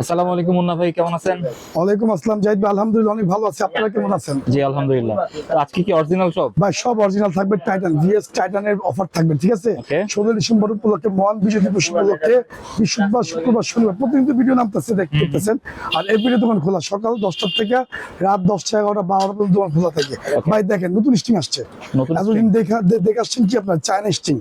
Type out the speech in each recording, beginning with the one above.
আসসালামু আলাইকুম মুন্না ভাই কেমন আছেন? ওয়ালাইকুম আসসালাম জাহিদ ভাই আলহামদুলিল্লাহ অনেক ভালো আছি। আপনারা কেমন আছেন? জি আলহামদুলিল্লাহ। আজকে কি অরিজিনাল সব ভাই সব অরিজিনাল থাকবে টাইটান ভিএস টাইটানের অফার থাকবে ঠিক আছে? Okay. ষোলো ডিসেম্বর উপলক্ষে মহান বিজয় দিবস উপলক্ষে বৃহস্পতিবার শুক্রবার শনিবার প্রতিদিন ভিডিও নামতেছে দেখতেছেন আর এই ভিডিও দোকান খোলা সকাল দশটার থেকে রাত দশটা এগারোটা বারোটা পর্যন্ত দোকান খোলা থাকে। ভাই দেখেন নতুন স্টিং আসছে। নতুন এতদিন দেখে আসছেন কি আপনার? চায়না স্টিং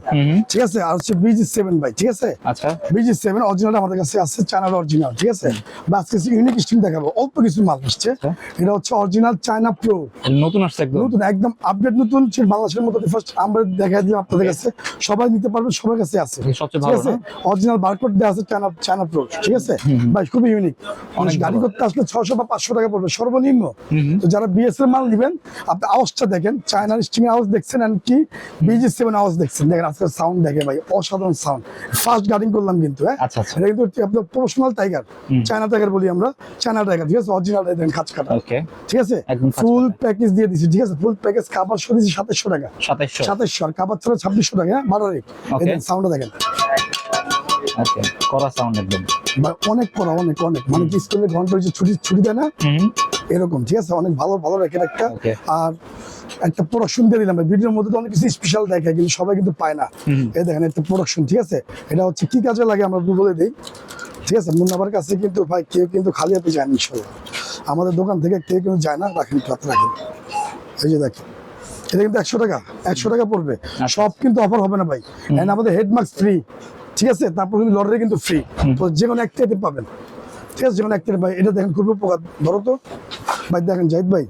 ঠিক আছে? আর হচ্ছে বিজি সেভেন ভাই ঠিক আছে? আচ্ছা। বিজি সেভেন অরিজিনাল আমাদের কাছে আছে চায়নার অরিজিনাল ঠিক আছে? বা আজকে ইউনিক স্টিং দেখাবো অল্প কিছু মাল আসছে। আচ্ছা। এটা হচ্ছে অরিজিনাল চায়না প্রো নতুন আসছে একদম? নতুন একদম আপডেট নতুন সে বাংলাদেশের মধ্যে ফার্স্ট আমরা দেখা দিলাম আপনাদের কাছে। সবাই নিতে পারবেন সবার কাছে আছে। ঠিক আছে? অরিজিনাল বারকোড দেওয়া আছে চায়না চায়না প্রো ঠিক আছে? খুবই ইউনিক অনেক গাড়ি করতে আসলে ছশো বা পাঁচশো টাকা পড়বে সর্বনিম্ন। তো যারা বিএসএল মাল নেবেন আপনি আওয়াজটা দেখেন চায়নার স্টিং আওয়াজ দেখছেন এন্ড কি? বিজি সেভেন আওয়াজ দেখছেন। দেখেন আজকের সাউন্ড দেখে ভাই অসাধারণ সাউন্ড ফার্স্ট গার্ডিং করলাম কিন্তু হ্যাঁ? আচ্ছা, আচ্ছা। এটা কিন্তু আপনার প্রফেশনাল টাইগার চায়না টাইগার বলি আমরা। চায়না টাইগার ঠিক আছে? অরিজিনাল দেখেন খাঁচ কাটা। ওকে ঠিক আছে? ফুল প্যাকেজ দিয়ে দিছি ঠিক আছে? ফুল প্যাকেজ কাবার শো দিছি সাতাশশো টাকা। সাতাইশশো সাতাশশো আর কাবার ছাড়া ছাব্বিশশো টাকা হ্যাঁ? বারো রেট Okay. সাউন্ডটা দেখেন। ওকে করা সাউন্ড একদম। অনেক করা অনেক অনেক। মানে কি স্কুলে ঘণ্টা ছুটি ছুটি দেয় না? এরকম ঠিক আছে? অনেক ভালো ভালো রেখে একটা। আর একটা প্রোডাকশন দিয়ে দিলাম। ভিডিওর মধ্যে তো অনেক কিছু স্পেশাল দেখে কিন্তু সবাই কিন্তু পায় না। এই দেখেন একটা প্রোডাকশন ঠিক আছে? এটা হচ্ছে কি কাজে লাগে আমরা বলে দিই। ঠিক আছে মুন্নাবার কাছে কিন্তু ভাই কেউ কিন্তু খালি হাতে যায় না ইনশাল্লাহ। আমাদের দোকান থেকে কেউ কিন্তু যায় না রাখেন হাতে রাখেন। এই যে দেখেন এটা কিন্তু একশো টাকা একশো টাকা পড়বে। সব কিন্তু অফার হবে না ভাই। And আমাদের হেড মার্কস ফ্রি ঠিক আছে? তারপর কিন্তু লটারি কিন্তু ফ্রি তো যে কোনো একটা item পাবেন। ঠিক আছে যে কোনো একটা ভাই এটা দেখেন খুবই উপকার। ধরো তো ভাই দেখেন জাহিদ ভাই।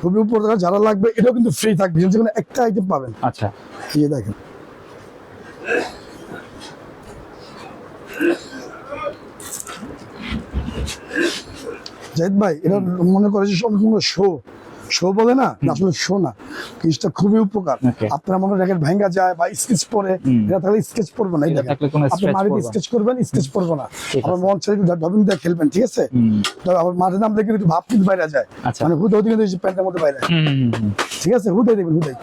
খুবই উপকার যারা লাগবে এটাও কিন্তু ফ্রি থাকবে। যে কোনো একটা আইটেম পাবেন। আচ্ছা। এই দেখেন। জাহিদ ভাই এটা মনে করে যে সম্পূর্ণ শো শো বলে না আসলে শো না। জিনিসটা খুবই উপকার। আপনার মনে র্যাকেট ভাঙ্গা যায় বা স্কেচ পরে। এটা থাকলে স্কেচ পড়বে না আপনি মাটিতে স্কেচ করবেন স্কেচ পড়বে না। আছে। মন ছেড়ে ডবিং দিয়ে খেলবেন ঠিক আছে? আবার মাঠে নামলে কিন্তু ভাব কিন্তু বাইরে যায়। আচ্ছা। মানে হুদ হতে কিন্তু প্যান্টের মধ্যে বাইরে। ঠিক আছে? হুদাই দেবেন হুদাই।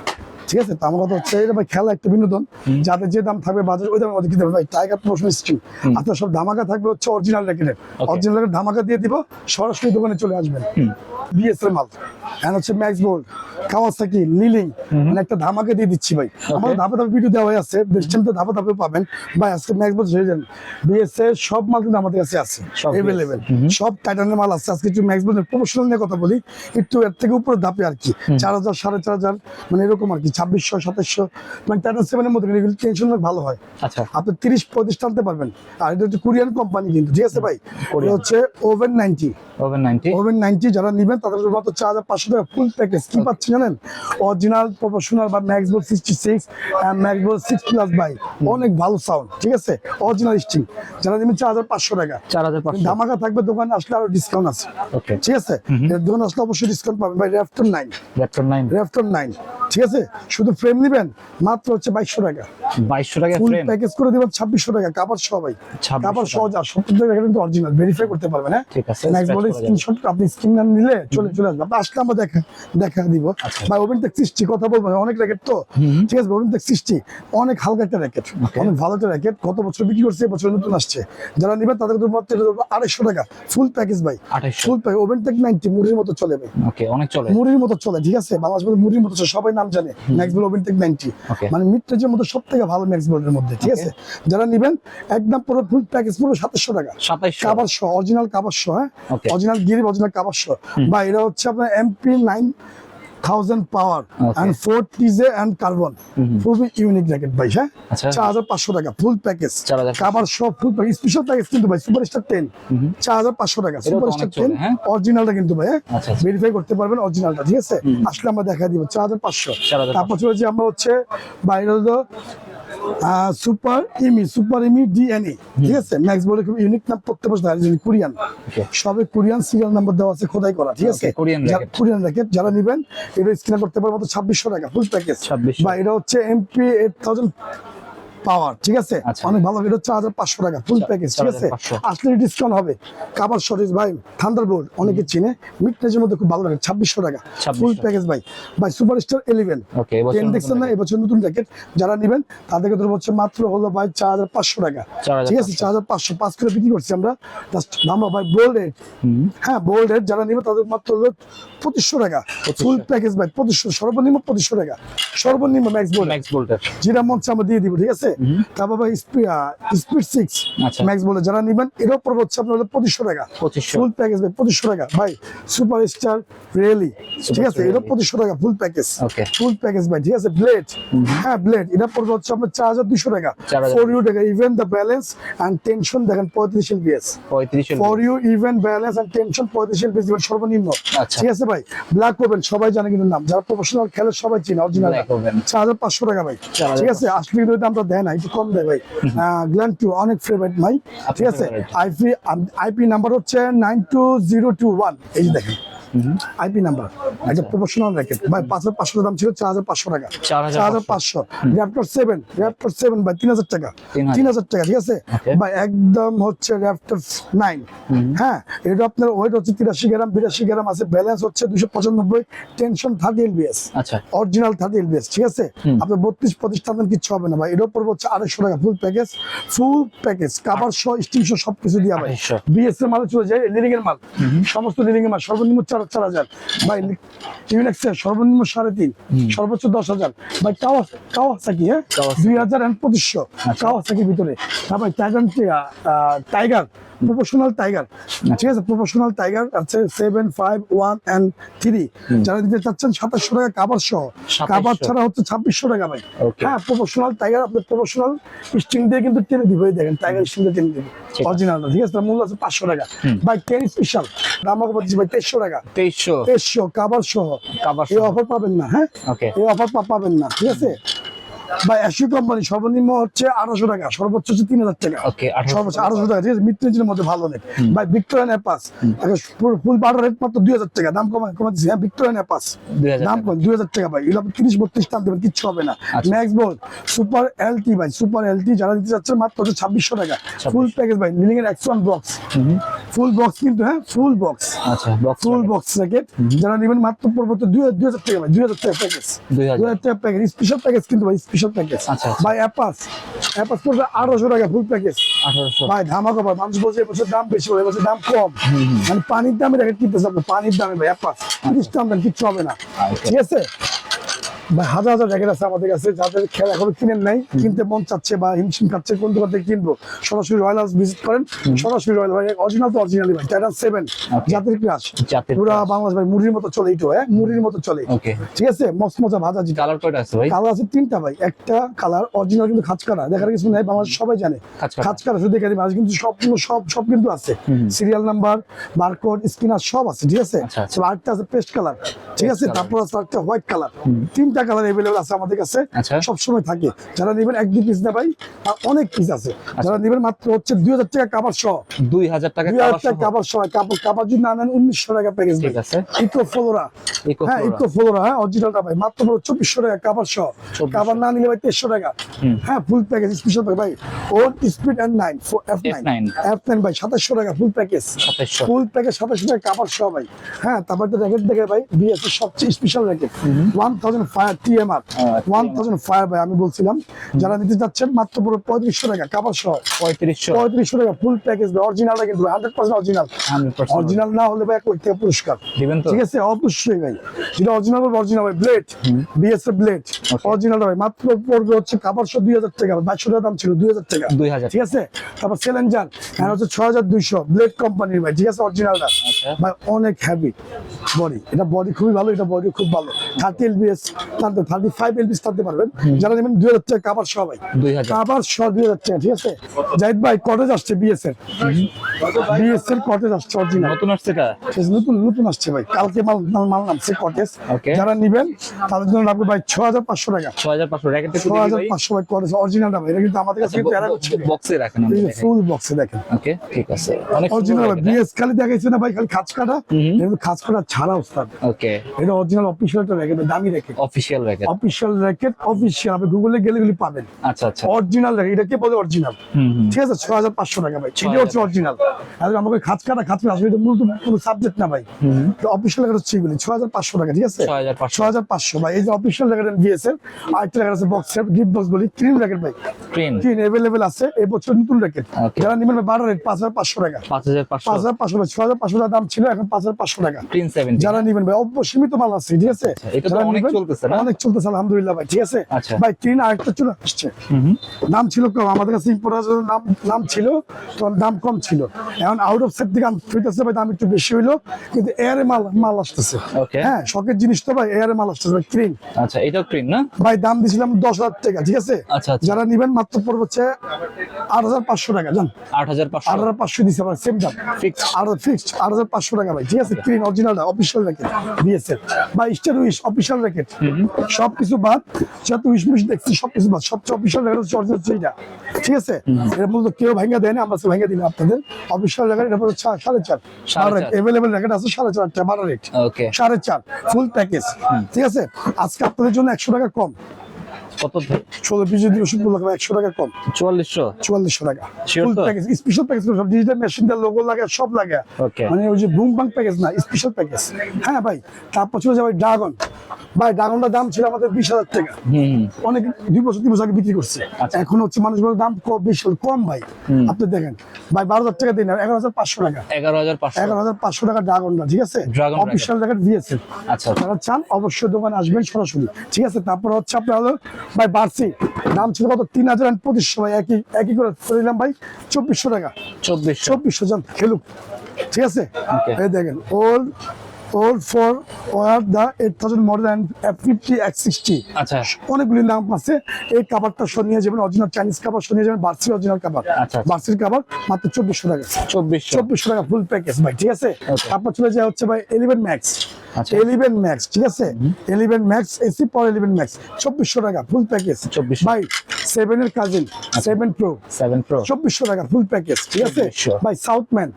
ঠিক আছে? তো আমার কথা হচ্ছে এটা ভাই খেলা একটা বিনোদন। যাদের যে দাম থাকবে বাজার ওই দামে আমাদের কিনতে ভাই টাইগার প্রশ্ন স্কিম আপনার সব ধামাকা থাকবে হচ্ছে অরিজিনাল রেকেটের অরিজিনাল ধামাকা দিয়ে দিব সরাসরি দোকানে চলে আসবেন। বিএসএল মাল এখন হচ্ছে ম্যাক্স বোল্ড কাওয়াসাকি লিলিং মানে একটা ধামাকা দিয়ে দিচ্ছি ভাই। আমাদের ধাপে ধাপে ভিডিও দেওয়া আছে তো ধাপে ধাপে পাবেন। ভাই আজকে ম্যাক্স বোল্ড হয়ে যান বিএসএল সব মাল কিন্তু আমাদের কাছে আছে সব এভেলেবেল সব টাইটানের মাল আছে। আজকে একটু ম্যাক্স বোল্ডের প্রমোশনাল নিয়ে কথা বলি। একটু এর থেকে উপরে ধাপে আর কি। চার হাজার সাড়ে চার হাজার মানে এরকম আর কি। ছাব্বিশশো সাতাশশো মানে টাইটান সেভেনের মধ্যে এগুলো টেনশন ভালো হয়। আচ্ছা। আপনি তিরিশ পঁয়ত্রিশ টানতে পারবেন। আর এটা হচ্ছে কোরিয়ান কোম্পানি কিন্তু ঠিক আছে ভাই? হচ্ছে oven ninety oven ninety oven ninety যারা নেবেন তাদের মাত্র চার হাজার পাঁচশো টাকা ফুল প্যাকেজ কি পাচ্ছেন জানেন? অরিজিনাল প্রফেশনাল বা Maxbolt sixty six Maxbolt six plus by অনেক ভালো সাউন্ড ঠিক আছে? অরিজিনাল স্টিং যারা নেবেন চার হাজার পাঁচশো টাকা। চার হাজার পাঁচশো। ধামাকা থাকবে দোকানে আসলে আরও ডিসকাউন্ট আছে। ঠিক আছে? দোকানে আসলে অবশ্যই ডিসকাউন্ট পাবেন। ভাই র্যাফটন নাইন ল্যাপটপ নাইন র্যাফটন নাইন ঠিক আছে? শুধু ফ্রেম নেবেন মাত্র হচ্ছে বাইশশো টাকা। বাইশশো টাকা ফুল প্যাকেজ করে দিবেন ছাব্বিশশো টাকা কাপড় সবাই 2600 কাপড় সহজ আর সত্তর টাকা কিন্তু অরিজিনাল ভেরিফাই করতে পারবেন হ্যাঁ? ঠিক আছে। স্ক্রিনশট আপনি স্ক্রিন নিলে চলে চলে আসবে। আপনি আসলে আমরা দেখা দেখা দিব। আচ্ছা। ভাই ওভেন টেক সৃষ্টি কথা বলব অনেক র্যাকেট তো। ঠিক আছে ওভেন সৃষ্টি অনেক হালকা একটা র্যাকেট অনেক ভালো একটা র্যাকেট কত বছর বিক্রি করছে এবছর নতুন আসছে। যারা নিবেন তাদের মাত্র আড়াইশো টাকা ফুল প্যাকেজ ভাই। Full package oven tech ninety মুড়ির মতো চলে ভাই। অনেক চলে। মুড়ির মতো চলে ঠিক আছে? বাংলাদেশ মুড়ির মতো সবাই নাম জানে Maxbolt oven tech ninety মানে মিড রেঞ্জের মধ্যে সব থেকে ভালো ম্যাক্স বোর্ডের মধ্যে ঠিক আছে? যারা নিবেন একদম পুরো ফুল প্যাকেজ পুরো সাতাশশো টাকা। সাতাইশশো কাবার শো অরিজিনাল কাবার শো হ্যাঁ. অরিজিনাল গিরিব অরিজিনাল কাবার শো বা এটা হচ্ছে আপনার MP nine thousand power and four TJ and carbon খুবই ইউনিক র্যাকেট ভাই হ্যাঁ? আচ্ছা। চার হাজার পাঁচশো টাকা ফুল প্যাকেজ 4500 কাবার শো ফুল প্যাকেজ স্পেশাল প্যাকেজ কিন্তু ভাই সুপার স্টার টেন চার হাজার পাঁচশো টাকা সুপার স্টার টেন? অরিজিনালটা কিন্তু ভাই হ্যাঁ? আচ্ছা, আচ্ছা। ভেরিফাই করতে পারবেন অরিজিনালটা ঠিক আছে? আসলে আমরা দেখা দিব চার হাজার পাঁচশো। তারপর চলে যে আমরা হচ্ছে বাইরে সুপার ইমি সুপার ইমি ডিএনএ ঠিক আছে? ম্যাক্স বলে খুব ইউনিক নাম পড়তে বসে কোরিয়ান সবে কোরিয়ান সিরিয়াল নাম্বার দেওয়া আছে খোদাই করা ঠিক আছে? কোরিয়ান র্যাকেট যারা নেবেন এটা স্ক্যান করতে পারবে মাত্র ছাব্বিশশো টাকা ফুল প্যাকেজ বা এটা হচ্ছে এমপি এইট থাউজেন্ড পাওয়ার ঠিক আছে? আচ্ছা। অনেক ভালো এটা চার হাজার পাঁচশো টাকা ফুল প্যাকেজ ঠিক আছে? আসলে ডিসকাউন্ট হবে কাবার সরিজ ভাই থান্ডারবোল্ট অনেকে চিনে। মিড রেঞ্জের মধ্যে খুব ভালো লাগে ছাব্বিশশো টাকা। ফুল প্যাকেজ ভাই। ভাই সুপার স্টার ইলেভেন টেন দেখছেন না এবছর নতুন র্যাকেট যারা নেবেন তাদেরকে ধরো হচ্ছে মাত্র হলো ভাই চার হাজার পাঁচশো টাকা। ঠিক আছে চার হাজার পাঁচশো পাঁচ করে বিক্রি করছি আমরা। জাস্ট নাম্বার ভাই বোল্ড রেট হ্যাঁ বোল্ড রেট যারা নেবে তাদের মাত্র হলো পঁচিশশো টাকা। ফুল প্যাকেজ ভাই পঁচিশশো সর্বনিম্ন পঁচিশশো টাকা। সর্বনিম্ন ম্যাক্স বোল্ড ম্যাক্স বোল্টের যেটা মন চায় আমরা দিয়ে দিব ঠিক আছে? তারপর ভাই স্পিড সিক্স। ম্যাক্স বলে যারা নিবেন এর উপর হচ্ছে আপনার পঁচিশশো টাকা। ফুল প্যাকেজ ভাই পঁচিশশো টাকা। ভাই সুপার স্টার রেলি ঠিক আছে? এর পঁচিশশো টাকা ফুল প্যাকেজ ফুল প্যাকেজ ভাই ঠিক আছে? ব্লেড হ্যাঁ ব্লেড এটা পড়বে হচ্ছে আপনার চার হাজার দুশো টাকা। ফর ইউ টাকা even the balance and tension দেখেন পঁয়ত্রিশ LPS for you even balance and tension পঁয়ত্রিশ এলপিএস দিবেন সর্বনিম্ন। আচ্ছা। ঠিক আছে ভাই? ব্ল্যাক সবাই জানে কিন্তু নাম। যারা প্রফেশনাল খেলে সবাই চিনে অরিজিনাল চার হাজার পাঁচশো টাকা ভাই। ঠিক আছে? আসলে কিন্তু দামটা দেয় না একটু কম দেয় ভাই। গ্ল্যান্ড টু অনেক ফেভারিট মাই ঠিক আছে। আইপি আইপি নাম্বার হচ্ছে nine two zero two one এই দেখেন। আইপি নাম্বার একটা প্রফেশনাল র্যাকেট ভাই পাঁচ হাজার পাঁচশো দাম ছিল চার হাজার পাঁচশো টাকা। 4500 চার হাজার পাঁচশো। র্যাপটর সেভেন র্যাপটর সেভেন ভাই তিন হাজার টাকা। 3000 তিন হাজার টাকা ঠিক আছে? ভাই একদম হচ্ছে র্যাপটর নাইন হ্যাঁ এটা আপনার ওয়েট হচ্ছে তিরাশি গ্রাম বিরাশি গ্রাম আছে। ব্যালেন্স হচ্ছে দুশো পঁচানব্বই tension thirty L B S আচ্ছা। Original thirty L B S ঠিক আছে? আপনার বত্রিশ টাকা কিচ্ছু হবে না ভাই। এর উপর হচ্ছে আড়াইশো টাকা ফুল প্যাকেজ ফুল প্যাকেজ কাবার সহ স্টিম সহ সবকিছু দিয়া ভাই। 2800 বিএস মাল চলে যায় লিডিং এর মাল। সমস্ত লিডিং এর মাল সর্বনিম্ন চার চার হাজার। ভাই ইউনেক্সের সর্বনিম্ন সাড়ে তিন সর্বোচ্চ দশ হাজার। ভাই কাওয়া কাওয়াসাকি হ্যাঁ? দুই হাজার এন্ড পঁচিশশো কাওয়াসাকির ভিতরে। হ্যাঁ ভাই টাইগার টাইগার প্রফেশনাল টাইগার ঠিক আছে? প্রফেশনাল টাইগার আছে seven five one and three যারা দিতে চাচ্ছেন সাতাশশো টাকা কাবার সহ। কাবার ছাড়া হচ্ছে ছাব্বিশশো টাকা ভাই। হ্যাঁ প্রফেশনাল টাইগার আপনি প্রফেশনাল স্ট্রিং দিয়ে কিন্তু টেনে দিব দেখেন টাইগার স্ট্রিং দিয়ে টেনে দিব। অরিজিনাল ঠিক আছে? মূল্য আছে পাঁচশো টাকা। ভাই টেন স্পেশাল দাম আমাকে বলছি ভাই তেইশশো টাকা। তেইশশো। তেইশশো কাবার সহ। কাবার এই অফার পাবেন না হ্যাঁ? এই অফার পাবেন না ঠিক আছে? বা অ্যাশু কোম্পানি সর্বনিম্ন হচ্ছে আঠারোশো টাকা সর্বোচ্চ হচ্ছে তিন হাজার টাকা। ওকে সর্বোচ্চ আঠারোশো টাকা ঠিক আছে? মধ্যে ভালো নেই ভাই Victorian Apacs full butter rate মাত্র দুই হাজার টাকা। দাম কমা কমা দিচ্ছি হ্যাঁ ভিক্টোরিয়ান অ্যাপাস দাম কম দুই হাজার টাকা ভাই। এগুলো তিরিশ বত্রিশ দাম দেবেন কিচ্ছু হবে না। ম্যাক্স বল সুপার এলটি ভাই। সুপার এলটি যারা দিতে যাচ্ছে মাত্র হচ্ছে ছাব্বিশশো টাকা। ফুল প্যাকেজ ভাই। লিলিং এর একশো বক্স ফুল বক্স কিন্তু হ্যাঁ? ফুল বক্স আচ্ছা ফুল বক্স র্যাকেট যারা নেবেন মাত্র পরবর্তী দুই দুই হাজার টাকা ভাই দুই হাজার টাকা প্যাকেজ দুই হাজার। দুই টাকা প্যাকেজ স্পেশাল প্যাকেজ কিন্তু ভাই স্পেশাল প্যাকেজ আচ্ছা, আচ্ছা। ভাই অ্যাপাস অ্যাপাস পড়বে আঠারোশো টাকা ফুল প্যাকেজ ভাই ধামাকা ভাই মানুষ বলছে এবছর দাম বেশি হবে এবছর দাম কম। মানে পানির দামে র্যাকেট কিনতেছে আপনার পানির দামে ভাই অ্যাপাস তিরিশ দাম দেন কিচ্ছু হবে না। ঠিক আছে? হাজার হাজার আছে আমাদের কাছে যাদের খেলা এখনও কিনেন নাই কিনতে মন চাচ্ছে বা হিমশিম খাচ্ছে কোন দোকান থেকে কিনবো? সরাসরি রয়্যাল হাউস ভিজিট করেন সরাসরি রয়্যাল ভাই অরিজিনাল তো অরিজিনালি ভাই টাইটান সেভেন Okay. জাতির ক্রাশ জাতের বাংলাদেশ ভাই মুড়ির মতো চলে এইটো হ্যাঁ? মুড়ির মতো চলে। ঠিক আছে? মস্ত মজা ভাজা যেটা কালার কয়টা আছে ভাই? কালার আছে তিনটা ভাই। একটা কালার অরিজিনাল কিন্তু খাঁচকারা। দেখার কিছু নাই বাংলাদেশ সবাই জানে। খাঁচকারা। শুধু মাছ কিন্তু সব সব সব কিন্তু আছে। সিরিয়াল নাম্বার বারকোড স্ক্রিনার সব আছে ঠিক আছে? আচ্ছা, আচ্ছা। আরেকটা আছে পেস্ট কালার ঠিক আছে? তারপর আছে একটা হোয়াইট কালার তিনটা কালার এভেলেবল আছে আমাদের কাছে। আচ্ছা। সব সময় থাকে। যারা নেবেন এক দুই পিস না ভাই অনেক পিস আছে। যারা নেবেন মাত্র হচ্ছে দুই হাজার টাকা কাবার সহ। দুই হাজার টাকা দুই হাজার টাকা কাবার সহ। কাপড় কাপড় যদি না নেন উনিশশো টাকা প্যাকেজ ঠিক আছে। ইকো ফ্লোরা হ্যাঁ ইকো ফ্লোরা হ্যাঁ অরিজিনালটা ভাই। মাত্র চব্বিশশো টাকা কাবার সহ। কাবার না নিলে ভাই তেইশশো টাকা। হ্যাঁ ফুল প্যাকেজ স্পেশাল ভাই। ওর speed and nine F nine F nine ভাই সাতাশশো টাকা ফুল প্যাকেজ ফুল প্যাকেজ সাতাশশো টাকা কাবার সহ ভাই। হ্যাঁ তারপর তো র্যাকেট দেখে ভাই বিএস এর সবচেয়ে special racket one thousand TMR one thousand ভাই আমি বলছিলাম যারা নিতে যাচ্ছেন মাত্র পুরো পঁয়ত্রিশশো টাকা কাবার সহ। পঁয়ত্রিশশো। পঁয়ত্রিশশো টাকা ফুল প্যাকেজ অরিজিনালটা কিন্তু হান্ড্রেড পার্সেন্ট অরিজিনাল অরিজিনাল না হলে ভাই এক লাখ টাকা পুরস্কার। দিবেন ঠিক আছে? অবশ্যই ভাই। যেটা অরিজিনাল অরিজিনাল ভাই ব্লেড বিএস এর ব্লেড অরিজিনাল ভাই মাত্র পড়বে হচ্ছে সহ দুই হাজার টাকা বাইশশো টাকা দাম ছিল দুই হাজার টাকা। 2000 ঠিক আছে? তারপর সেলেঞ্জার আর হচ্ছে ছয় হাজার দুইশো ব্লেড কোম্পানির ভাই ঠিক আছে? অরিজিনালটা আচ্ছা। ভাই অনেক হ্যাভি বডি এটা বডি খুবই ভালো এটা বডি খুব ভালো। থার্টি এলবিএস টানতে thirty five L B S টানতে পারবেন। যারা নেবেন দুই হাজার টাকা কাবার সহ ভাই। কাবার সহ দুই হাজার টাকা ঠিক আছে? জাহিদ ভাই কটেজ আসছে বিএস এর বিএস এর কটেজ আসছে অরিজিনাল নতুন আসছে নতুন নতুন আসছে ভাই। কালকে মাল মাল নামছে কটেজ যারা নিবেন তাদের জন্য রাখব ভাই ছ হাজার পাঁচশো টাকা। ছ হাজার পাঁচশো র্যাকেট ছ হাজার পাঁচশো ভাই কটেজ অরিজিনালটা ভাই। এটা কিন্তু আমাদের কাছে করছে বক্সে রাখেন ফুল বক্সে দেখেন। ওকে ঠিক আছে। অনেক অরিজিনাল বিএস খালি দেখাইছে না ভাই খালি খাঁচ কাটা। খাঁচ কাটা ছাড়া ওস্তাদ। ওকে এটা অরিজিনাল অফিসিয়াল একটা র্যাকেট দামি racket official racket official racket official আপনি গুগলে গেলে এগুলি পাবেন। আচ্ছা আচ্ছা। অরিজিনাল র্যাকেট এটা কে বলে অরিজিনাল ঠিক আছে ছয় হাজার পাঁচশো টাকা ভাই। এটা হচ্ছে অরিজিনাল আর আমাকে খাত কাটা খাত কাটা আসলে মূলত কোনো সাবজেক্ট না ভাই। অফিসিয়াল র্যাকেট হচ্ছে এগুলি। ছয় হাজার পাঁচশো টাকা ঠিক আছে? ছয় হাজার পাঁচশো। ভাই। এই যে অফিসিয়াল র্যাকেট দিয়েছেন আরেকটা র্যাকেট আছে বক্স গিফট বক্স বলি। ক্রিম র্যাকেট ভাই। ট্রেন ক্রিম অ্যাভেলেবেল আছে। এই বছর নতুন র্যাকেট যারা নেবেন বারো রেট পাঁচ হাজার পাঁচশো টাকা। পাঁচ হাজার পাঁচশো। পাঁচশো ছয় হাজার পাঁচশো টাকা দাম ছিল এখন পাঁচ হাজার পাঁচশো টাকা। যারা নিবেন ভাই অল্প সীমিত মাল আছে ঠিক আছে? আচ্ছা, এটা তো অনেক চলতেছে না? অনেক চলতেছে আলহামদুলিল্লাহ ভাই। ঠিক আছে? আচ্ছা। ভাই তিন আরেকটা চলে আসছে। হুম হুম। দাম ছিল কম আমাদের কাছে ইম্পোর্টার নাম নাম ছিল দাম কম ছিল। এখন আউট অফ সেট থেকে হইতেছে ভাই দাম একটু বেশি হইল কিন্তু এয়ারে মাল মাল আসতেছে। হ্যাঁ শখের জিনিস তো ভাই এয়ারে মাল আসতেছে ভাই ক্রিম আচ্ছা এটাও ট্রেন না? ভাই দাম দিয়েছিলাম দশ হাজার টাকা ঠিক আছে? আচ্ছা আচ্ছা। যারা নিবেন মাত্র পড়বে হচ্ছে আট হাজার পাঁচশো টাকা জান? আট হাজার পাঁচশো। আট হাজার পাঁচশো দিচ্ছে আমার সেম দাম। Fixed. আর ফিক্সড আট হাজার পাঁচশো টাকা ভাই ঠিক আছে? ক্রিম অরিজিনালটা অফিসিয়াল র্যাকেট দিয়েছে। বা স্টার উইশ অফিসিয়াল র্যাকেট সবকিছু বাদ দেখছি সবকিছু বাদ। সবচেয়ে অফিসিয়াল র্যাকেট হচ্ছে হচ্ছে এটা ঠিক আছে? কেউ ভাঙ্গা দেয় না আমরা সে ভাঙ্গা দিলাম আপনাদের। অফিসিয়াল র্যাকেট এটা সাড়ে চার। অ্যাভেলেবেল র্যাকেট আছে সাড়ে চার টাকা বারো রেট সাড়ে চার ফুল প্যাকেজ ঠিক আছে? আজকে আপনাদের জন্য একশো টাকা কম। কত ষোলো বিশ ওষুধ উপলক্ষে একশো টাকা কম। চুয়াল্লিশশো? চুয়াল্লিশশো টাকা। স্পেশাল প্যাকেজ সব ডিজিটাল মেশিন দিয়ে লোগো লাগে সব লাগে। মানে ওই যে বুম বাং প্যাকেজ না স্পেশাল প্যাকেজ হ্যাঁ ভাই তারপর চলে যাবে ড্রাগন ভাই ড্রাগনটার দাম ছিল আমাদের বিশ হাজার টাকা। অনেক দুই বছর তিন বছর আগে বিক্রি করছে। আচ্ছা। এখন হচ্ছে মানুষগুলোর দাম বেশি কম ভাই। আপনি দেখেন ভাই বারো হাজার টাকা দিন এগারো হাজার পাঁচশো টাকা। এগারো হাজার পাঁচশো। এগারো হাজার পাঁচশো টাকা ড্রাগনটা ঠিক আছে? অফিসিয়াল র্যাকেট দিয়েছে। আচ্ছা। চান অবশ্যই দোকানে আসবেন সরাসরি ঠিক আছে? তারপর হচ্ছে আপনার হলো ভাই বাড়ছি। দাম ছিল কত? তিন হাজার পঁচিশশো ভাই একই একই করে দিলাম ভাই চব্বিশশো টাকা। চব্বিশশো। চব্বিশশো জন খেলুক ঠিক আছে. এই দেখেন old old for war the eight thousand more than fifty X sixty আচ্ছা। অনেকগুলি নাম আছে। এই কাবারটা সহ যাবেন অরিজিনাল চাইনিজ কাবার সহ যাবেন বার্সি অরিজিনাল কাবার আচ্ছা, আচ্ছা। বার্সির কাবার মাত্র চব্বিশশো টাকা। চব্বিশশো। চব্বিশশো টাকা ফুল প্যাকেজ ভাই ঠিক আছে? তারপর চলে যায় হচ্ছে ভাই এলিভেন ম্যাক্স আচ্ছা। এলিভেন ম্যাক্স ঠিক আছে? এলিভেন ম্যাক্স এসি পর এলিভেন ম্যাক্স চব্বিশশো টাকা ফুল প্যাকেজ 2400 ভাই সেভেন এর cousin seven pro seven pro চব্বিশশো টাকা ফুল প্যাকেজ ঠিক আছে? 2400 ভাই সাউথ ম্যান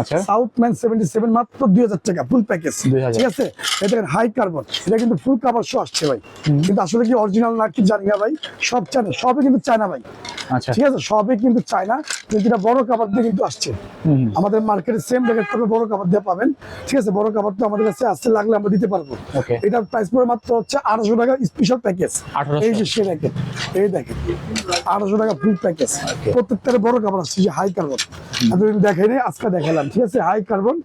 আচ্ছা। সাউথ ম্যান সেভেন্টি সেভেন মাত্র দুই হাজার টাকা ফুল প্যাকেজ 2000 ঠিক আছে? এটা হাই কার্বন এটা কিন্তু ফুল কাভার শো আসছে ভাই। কিন্তু আসলে কি অরিজিনাল না কি জানি না ভাই সব চায়না সবই কিন্তু চায়না ভাই। আচ্ছা। ঠিক আছে? সবই কিন্তু চায়না কিন্তু বড় কাভার দিয়ে কিন্তু আসছে। আমাদের মার্কেটে সেম রেট তবে বড় কাভার দিয়ে পাবেন। ঠিক আছে? বড় কাভার তো আমাদের কাছে আসতে লাগলে আমরা দিতে পারব. এটার প্রাইস পড়ে মাত্র হচ্ছে আঠারোশো টাকা স্পেশাল প্যাকেজ 1800 এই যে সে দেখেন এই দেখেন। আঠারোশো টাকা ফুল প্যাকেজ প্রত্যেকটার বড় কাভার আসছে যে হাই কার্বন এতদিন দেখাইনি আজকে দেখালাম ঠিক আছে? হাই কার্বন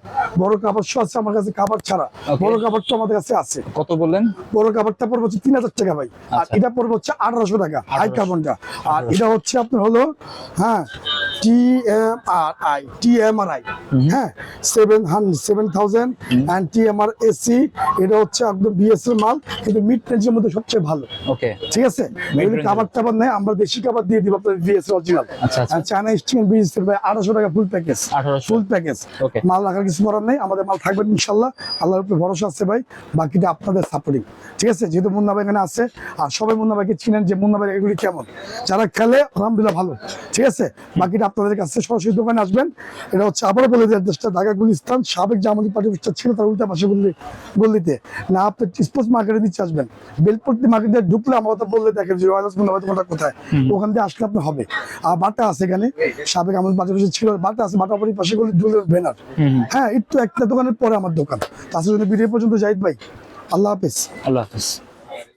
বড় শো আছে আমার কাছে কাভার ছাড়া। বড় কাভারটা আমাদের কাছে আছে। কত বললেন? বড় কাভারটা পড়বে হচ্ছে তিন হাজার টাকা ভাই। আর আচ্ছা। এটা পড়বে হচ্ছে আঠারোশো টাকা হাই কার্বনটা আর এটা হচ্ছে আপনার হলো হ্যাঁ T M R I T M R I হ্যাঁ seven hundred seven thousand and T M R AC এটা হচ্ছে একদম বিএস এর মাল কিন্তু মিড রেঞ্জের মধ্যে সবচেয়ে ভালো। ওকে ঠিক আছে? কাবার টাবার নেই আমরা দেশি কাবার দিয়ে দিব আপনাদের বিএস অরিজিনাল আচ্ছা, আচ্ছা। চায়না স্টিং বিএস আঠারোশো টাকা ফুল প্যাকেজ 1800 ফুল প্যাকেজ. মাল রাখার কিছু করার নেই আমাদের মাল ইনশাল্লাহ। আল্লাহর উপরে ভরসা আছে ভাই বাকিটা আপনাদের সাপোর্টিং ঠিক আছে? যেহেতু মুন্না ভাই এখানে আছে আর সবাই মুন্না ভাইকে চিনেন যে মুন্না ভাই এগুলি কেমন। যারা খেলে আলহামদুলিল্লাহ ভালো। ঠিক আছে? বাকিটা আপনাদের কাছে সরাসরি দোকানে আসবেন। এটা হচ্ছে আবারও বলে দেওয়ার চেষ্টা ঢাকা গুলিস্তান সাবেক জামালি পার্টি ছিল তার উল্টা পাশে গল্লি গল্লিতে না আপনি স্পোর্টস মার্কেটে আসবেন। বেলপট্টি মার্কেটে ঢুকলে আমার কথা বললে দেখেন যে রয়্যাল মুন্না ভাই তোমার কোথায়? ওখান দিয়ে আসলে আপনার হবে। আর বাটা আছে এখানে সাবেক আমার মাঝে পাশে ছিল বাটা আছে বাটা বাড়ির পাশে গলি দুলের ব্যানার। হ্যাঁ একটু একটা দোকানের পরে আমার দোকান। তাছাড়া ভিডিও পর্যন্ত যাই ভাই আল্লাহ হাফিজ। আল্লাহ হাফিজ।